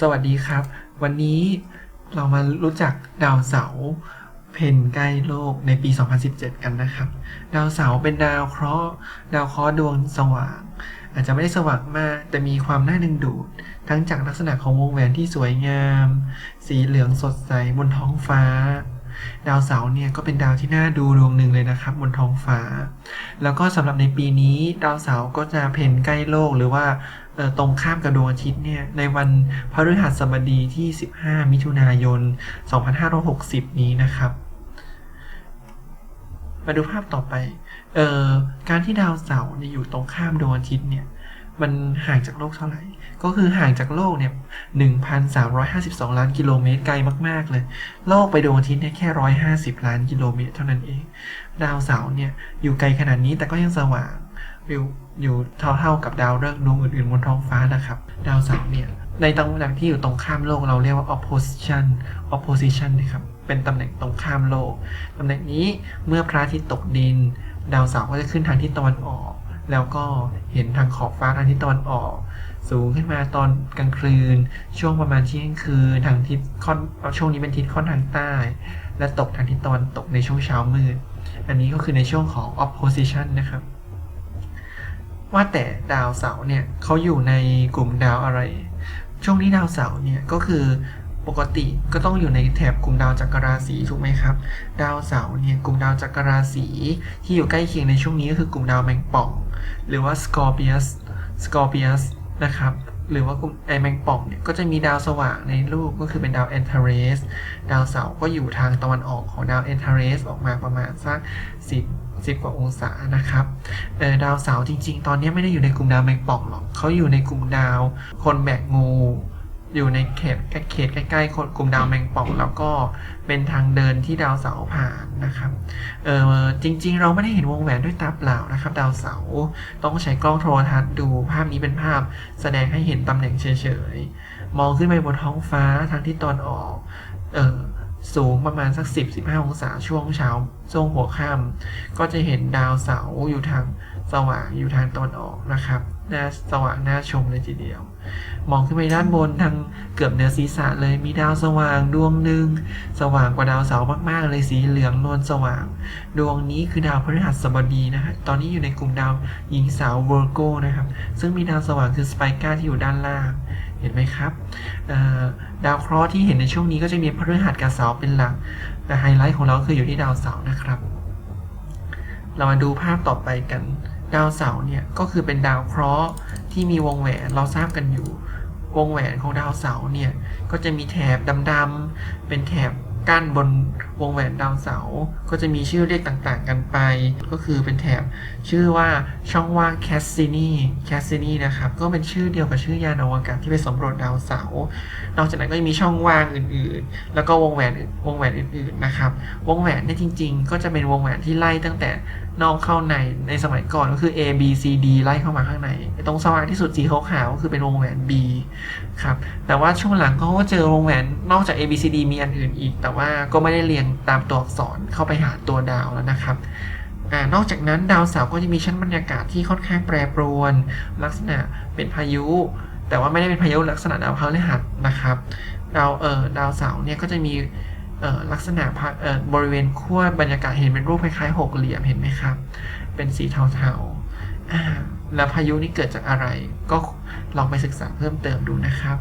สวัสดีครับ วันนี้เรามารู้จักดาวเสาร์เพนใกล้โลกในปี 2017 กันนะครับ ดาวเสาร์เป็นดาวเคราะห์ดาวเคราะห์ดวงสว่าง อาจจะไม่ได้สว่างมาก แต่มีความน่าดึงดูด ทั้งจากลักษณะของวงแหวนที่สวยงาม สีเหลืองสดใสบนท้องฟ้า ดาวเสาร์เนี่ยก็เป็นดาวที่น่าดูดวงหนึ่งเลยนะครับ บนท้องฟ้า แล้วก็สำหรับในปีนี้ ดาวเสาร์ก็จะเพนใกล้โลกหรือว่า ตรงข้ามกับดวงอาทิตย์เนี่ยในวันพฤหัสบดีที่ 15 มิถุนายน 2560 นี้นะครับ มาดูภาพต่อไปเออการที่ดาวเสาร์อยู่ตรงข้ามดวงอาทิตย์เนี่ยมันห่างจากโลกเท่าไหร่ ก็คือห่างจากโลกเนี่ย 1,352 ล้านกิโลเมตรไกลมาก ๆ เลย โลกไปดวงอาทิตย์เนี่ยแค่ 150 ล้านกิโลเมตรเท่านั้นเอง ดาวเสาร์เนี่ยอยู่ไกลขนาดนี้แต่ก็ยังสว่าง อยู่อยู่เท่าๆกับดาวฤกษ์ดวงอื่นๆบนท้องฟ้านะครับ ดาวเสาร์เนี่ยในตำแหน่งที่อยู่ตรงข้ามโลกเราเรียกว่า opposition opposition นะครับ เป็นตำแหน่งตรงข้ามโลก ตำแหน่งนี้เมื่อพระอาทิตย์ตกดิน ดาวเสาร์ก็จะขึ้นทางทิศตะวันออก แล้วก็เห็นทางขอบฟ้าทางทิศตะวันออก สูงขึ้นมาตอนกลางคืน ช่วงประมาณเที่ยงคืนทางทิศค่อนช่วงนี้เป็นทิศค่อนทางใต้ และตกทางทิศตะวันตกในช่วงเช้ามืด อันนี้ก็คือในช่วงของ opposition นะครับ ว่าแต่ดาวเสาร์เนี่ยเขาอยู่ในกลุ่มดาวอะไร ช่วงนี้ดาวเสาร์เนี่ยก็คือปกติก็ต้องอยู่ในแถบกลุ่มดาวจักรราศีถูกไหมครับ ดาวเสาร์เนี่ยกลุ่มดาวจักรราศีที่อยู่ใกล้เคียงในช่วงนี้ก็คือกลุ่มดาวแมงป่อง หรือว่า Scorpius Scorpius นะครับหรือว่ากลุ่มไอแมงป่องเนี่ยก็จะมีดาวสว่างในรูปก็คือเป็นดาว Antares ดาวเสาร์ก็อยู่ทางตะวันออกของดาว Antares ออกมาประมาณสัก10 10 กว่าองศานะครับดาวเสาร์จริง ๆ ตอนนี้ไม่ได้อยู่ในกลุ่มดาวแมงป่องหรอกเขาอยู่ในกลุ่มดาว คนแบกงูอยู่ในเขตเขตใกล้ๆกลุ่มดาวแมงป่อง แล้วก็เป็นทางเดินที่ดาวเสาร์ผ่านนะครับเออจริง ๆ เราไม่ได้เห็นวงแหวนด้วยตาเปล่านะครับ ดาวเสาร์ต้องใช้กล้องโทรทัศน์ดูภาพนี้เป็นภาพ แสดงให้เห็นตำแหน่งเฉยๆ มองขึ้นไปบนท้องฟ้าทางที่ตอนออกเออ สูงประมาณสัก 10-15 องศาช่วงเช้าช่วงหัวค่ำก็จะเห็นดาวเสาอยู่ทางสว่างอยู่ทางตอนออกนะครับน่าสว่างน่าชมเลยทีเดียว มองขึ้นไปด้านบนทางเกือบเหนือศีรษะเลยมีดาวสว่างดวงหนึ่งสว่างกว่าดาวเสาร์มากๆ เลยสีเหลืองนวลสว่าง ดวงนี้คือดาวพฤหัสบดีนะฮะตอนนี้อยู่ในกลุ่มดาวหญิงสาวเวอร์โกนะครับ ซึ่งมีดาวสว่างคือสไปก้าที่อยู่ด้านล่าง เห็นไหมครับดาวเคราะห์ที่เห็นในช่วงนี้ก็จะมีพฤหัสกับเสาร์เป็นหลัก แต่ไฮไลท์ของเราคืออยู่ที่ดาวเสาร์นะครับ เรามาดูภาพต่อไปกัน ดาวเสาร์เนี่ยก็คือเป็นดาวเคราะห์ที่มีวงแหวนเราทราบกันอยู่ วงแหวนของดาวเสาร์เนี่ยก็จะมีแถบดำๆเป็นแถบ กั้นบนวงแหวนดาวเสาร์ก็จะมีชื่อเรียกต่างๆกันไป ก็คือเป็นแถบชื่อว่าช่องว่างแคสซินีแคสซินีนะครับ ก็เป็นชื่อเดียวกับชื่อยานอวกาศที่ไปสำรวจดาวเสาร์นอกจากนั้นก็ยังมีช่องว่างอื่นๆ แล้วก็วงแหวนอื่นวงแหวนอื่นๆนะครับ วงแหวนเนี่ยจริง ๆ ก็จะเป็นวงแหวนที่ไล่ตั้งแต่ นอกเข้าในในสมัยก่อนก็คือ A B C D ไล่เข้ามาข้างใน ตรงสว่างที่สุดสีขาวๆก็คือเป็นวงแหวน B ครับแต่ว่าช่วงหลังเขาก็เจอวงแหวนนอกจาก A B C D มีอันอื่นอีก แต่ว่าก็ไม่ได้เรียงตามตัวอักษรเข้าไปหาตัวดาวแล้วนะครับอนอกจากนั้นดาวเสาร์ก็จะมีชั้นบรรยากาศที่ค่อนข้างแปรปรวน ลักษณะเป็นพายุ แต่ว่าไม่ได้เป็นพายุลักษณะดาวพฤหัสนะครับดาวเออดาวเสาร์เนี่ยก็จะมี ลักษณะพะเอ่อบริเวณขั้วบรรยากาศเห็นเป็นรูปคล้ายๆหกเหลี่ยมเห็นไหมครับ เป็นสีเทาๆแล้วพายุนี่เกิดจากอะไร ก็ลองไปศึกษาเพิ่มเติมดูนะครับ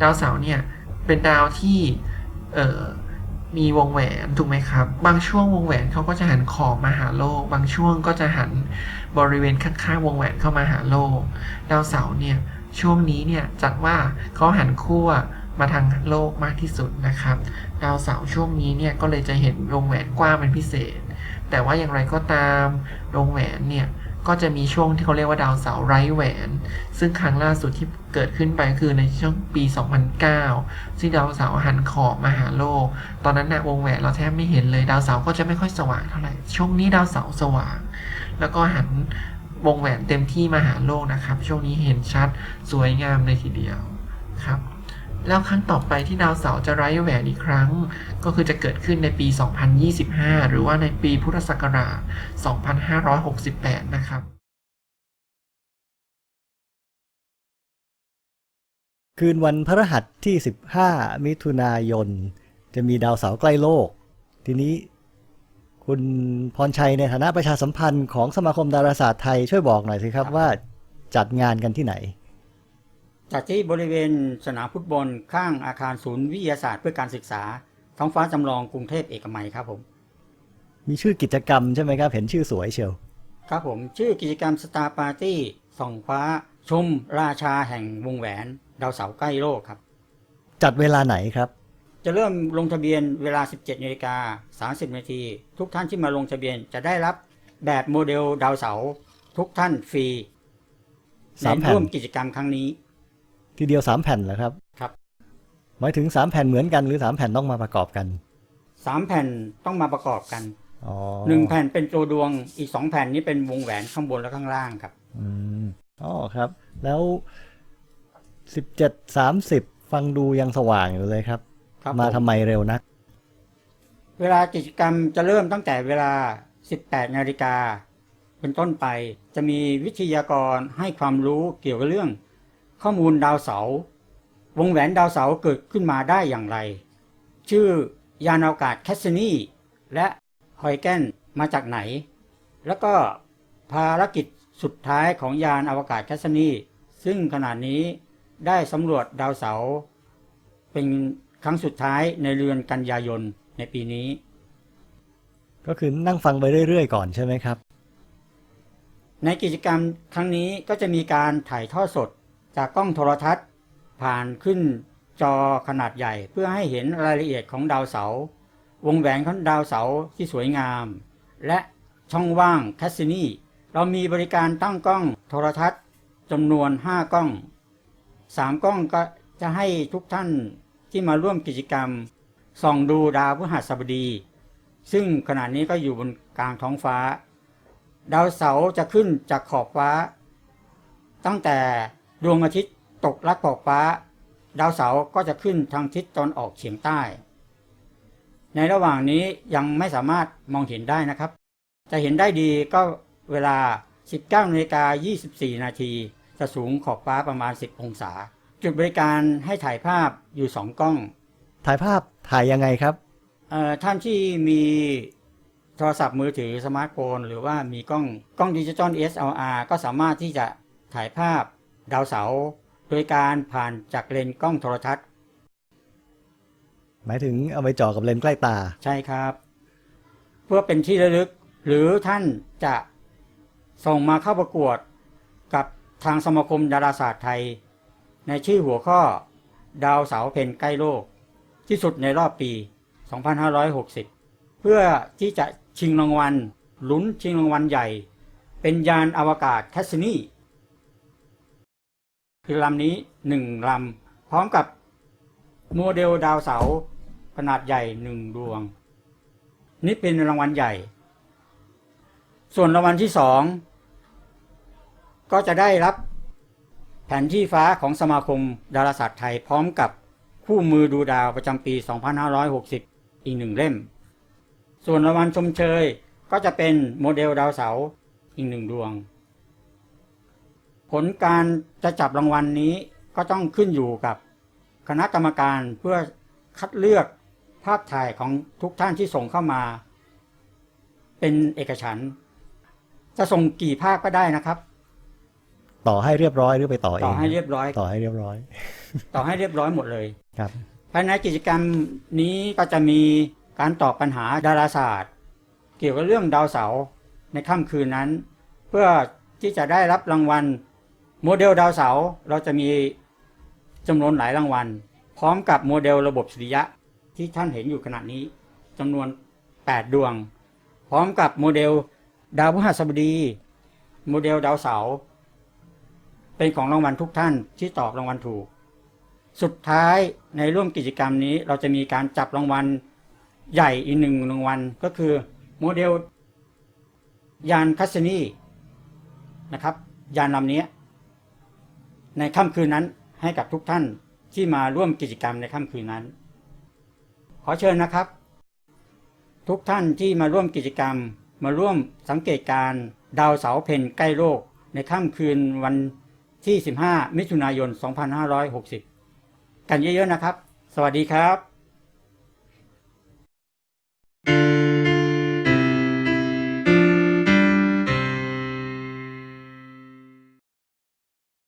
ดาวเสาร์เนี่ยเป็นดาวที่มีวงแหวนถูกไหมครับ บางช่วงวงแหวนเขาก็จะหันขอบมาหาโลก บางช่วงก็จะหันบริเวณข้างๆวงแหวนเข้ามาหาโลก ดาวเสาร์เนี่ยช่วงนี้เนี่ยจัดว่าเขาหันขั้ว มาทางโลกมากที่สุดนะครับ ดาวเสาร์ช่วงนี้เนี่ยก็เลยจะเห็นวงแหวนกว้างเป็นพิเศษ แต่ว่าอย่างไรก็ตามวงแหวนเนี่ยก็จะมีช่วงที่เขาเรียกว่าดาวเสาร์ไร้แหวน ซึ่งครั้งล่าสุดที่เกิดขึ้นไปคือในช่วงปี 2009 ซึ่งดาวเสาร์หันขอบมาหาโลก ตอนนั้นนะวงแหวนเราแทบไม่เห็นเลย ดาวเสาร์ก็จะไม่ค่อยสว่างเท่าไหร่ ช่วงนี้ดาวเสาร์สว่าง แล้วก็หันวงแหวนเต็มที่มาหาโลกนะครับ ช่วงนี้เห็นชัดสวยงามเลยทีเดียวครับ แล้วครั้งต่อไปที่ดาวเสาร์จะไร้แหวนอีกครั้ง ก็คือจะเกิดขึ้นในปี 2025 หรือว่าในปีพุทธศักราช 2568 นะครับ คืนวันพฤหัสที่ 15 มิถุนายน จะมีดาวเสาร์ใกล้โลก ทีนี้คุณพรชัยในฐานะประชาสัมพันธ์ของสมาคมดาราศาสตร์ไทยช่วยบอกหน่อยสิครับว่าจัดงานกันที่ไหน จัดที่บริเวณสนามฟุตบอลข้างอาคารศูนย์วิทยาศาสตร์เพื่อการศึกษา ท้องฟ้าจำลองกรุงเทพเอกมัยครับผม มีชื่อกิจกรรมใช่ไหมครับ เห็นชื่อสวยเชียว ครับผมชื่อกิจกรรมสตาร์ปาร์ตี้ส่องฟ้า ชม ราชาแห่งวงแหวน ดาวเสาร์ใกล้โลกครับ จัดเวลาไหนครับ จะเริ่มลงทะเบียนเวลา 17นาฬิกา30นาทีทุกท่านที่มาลงทะเบียนจะได้รับแบบโมเดลดาวเสาร์ทุกท่านฟรีในสามแผ่นร่วมกิจกรรมครั้งนี้ ทีเดียว3แผ่นเหรอครับครับ หมายถึง3แผ่นเหมือนกันหรือ3แผ่นต้องมาประกอบกัน3แผ่นต้องมาประกอบกันอ๋อหนึ่งแผ่นเป็นตัวดวงอีกสองแผ่นนี้เป็นวงแหวนข้างบนและข้างล่างครับ อืมอ๋อครับ แล้ว17 30ฟังดูยังสว่างอยู่เลยครับครับมาผทำไมเร็วนัก เวลากิจกรรมจะเริ่มตั้งแต่เวลา 18นาฬิกาเป็นต้นไปจะมีวิทยากรให้ความรู้เกี่ยวกับเรื่อง ข้อมูลดาวเสาร์วงแหวนดาวเสาร์เกิดขึ้นมาได้อย่างไร ชื่อยานอวกาศแคสซินีและฮอยแกนมาจากไหน แล้วก็ภารกิจสุดท้ายของยานอวกาศแคสซินีซึ่งขณะนี้ได้สำรวจดาวเสาร์เป็นครั้งสุดท้ายในเดือนกันยายนในปีนี้ ก็คือนั่งฟังไปเรื่อย ๆ ก่อนใช่ไหมครับ ในกิจกรรมครั้งนี้ก็จะมีการถ่ายทอดสด จากกล้องโทรทัศน์ ผ่านขึ้นจอขนาดใหญ่ เพื่อให้เห็นรายละเอียดของดาวเสาร์วงแหวนของดาวเสาร์ที่สวยงาม และช่องว่างแคสซินีเรามีบริการตั้งกล้องโทรทัศน์จำนวน 5 กล้อง 3 กล้องก็จะให้ทุกท่านที่มาร่วมกิจกรรมส่องดูดาวพฤหัสบดี ซึ่งขณะนี้ก็อยู่บนกลางท้องฟ้า ดาวเสาร์จะขึ้นจากขอบฟ้า ตั้งแต่ ดวงอาทิตย์ตกลักขอบฟ้า ดาวเสาร์ก็จะขึ้นทางทิศตะวันออกเฉียงใต้ ในระหว่างนี้ยังไม่สามารถมองเห็นได้นะครับ จะเห็นได้ดีก็เวลา 19นาฬิกา24 นาทีจะสูงขอบฟ้าประมาณ 10 องศา จุดบริการให้ถ่ายภาพอยู่ 2 กล้อง ถ่ายภาพถ่ายยังไงครับเอ่อท่านที่มีโทรศัพท์มือถือสมาร์ทโฟน หรือว่ามีกล้องกล้องดิจิตอล SLR ก็สามารถที่จะถ่ายภาพ ดาวเสาร์โดยการผ่านจากเลนส์กล้องโทรทัศน์ หมายถึงเอาไปจ่อกับเลนส์ใกล้ตา ใช่ครับ เพื่อเป็นที่ระลึก หรือท่านจะส่งมาเข้าประกวดกับทางสมาคมดาราศาสตร์ไทย ในชื่อหัวข้อ ดาวเสาร์เพนใกล้โลก ที่สุดในรอบปี 2560 เพื่อที่จะชิงรางวัลลุ้นชิงรางวัลใหญ่ เป็นยานอวกาศแคสซินี คือลำนี้หนึ่งลำพร้อมกับโมเดลดาวเสาขนาดใหญ่หนึ่งดวง นี่เป็นรางวัลใหญ่ ส่วนรางวัลที่สองก็จะได้รับแผนที่ฟ้าของสมาคมดาราศาสตร์ไทยพร้อมกับคู่มือดูดาวประจำปี 2560 อีกหนึ่งเล่ม ส่วนรางวัลชมเชยก็จะเป็นโมเดลดาวเสาอีกหนึ่งดวง ผลการจะจับรางวัลนนี้ก็ต้องขึ้นอยู่กับ คณะกรรมการเพื่อคัดเลือกภาพถ่ายของทุกท่านที่ส่งเข้ามา เป็นเอกฉันท์จะส่งกี่ภาพก็ได้นะครับ ต่อให้เรียบร้อยหรือไปต่อเอง ต่อให้เรียบร้อย ต่อให้เรียบร้อย ต่อให้เรียบร้อยหมดเลยครับภายในกิจกรรมนี้ก็จะมีการตอบปัญหาดาราศาสตร์ เกี่ยวกับเรื่องดาวเสาร์ในค่ำคืนนั้น เพื่อที่จะได้รับรางวัล โมเดลดาวเสาร์เราจะมีจำนวนหลายรางวัล พร้อมกับโมเดลระบบสุริยะที่ท่านเห็นอยู่ขณะนี้จำนวน 8 ดวง พร้อมกับโมเดลดาวพฤหัสบดี โมเดลดาวเสาร์เป็นของรางวัลทุกท่านที่ตอบรางวัลถูก สุดท้ายในร่วมกิจกรรมนี้เราจะมีการจับรางวัลใหญ่อีกหนึ่งรางวัลก็คือโมเดลยานคัสซินีนะครับ ยานลำนี้ ในค่ำคืนนั้นให้กับทุกท่านที่มาร่วมกิจกรรมในค่ำคืนนั้น ขอเชิญนะครับ ทุกท่านที่มาร่วมกิจกรรม มาร่วมสังเกตการดาวเสาเพ่นใกล้โลก ในค่ำคืนวันที่ 15 มิถุนายน 2560 กันเยอะๆนะครับ สวัสดีครับ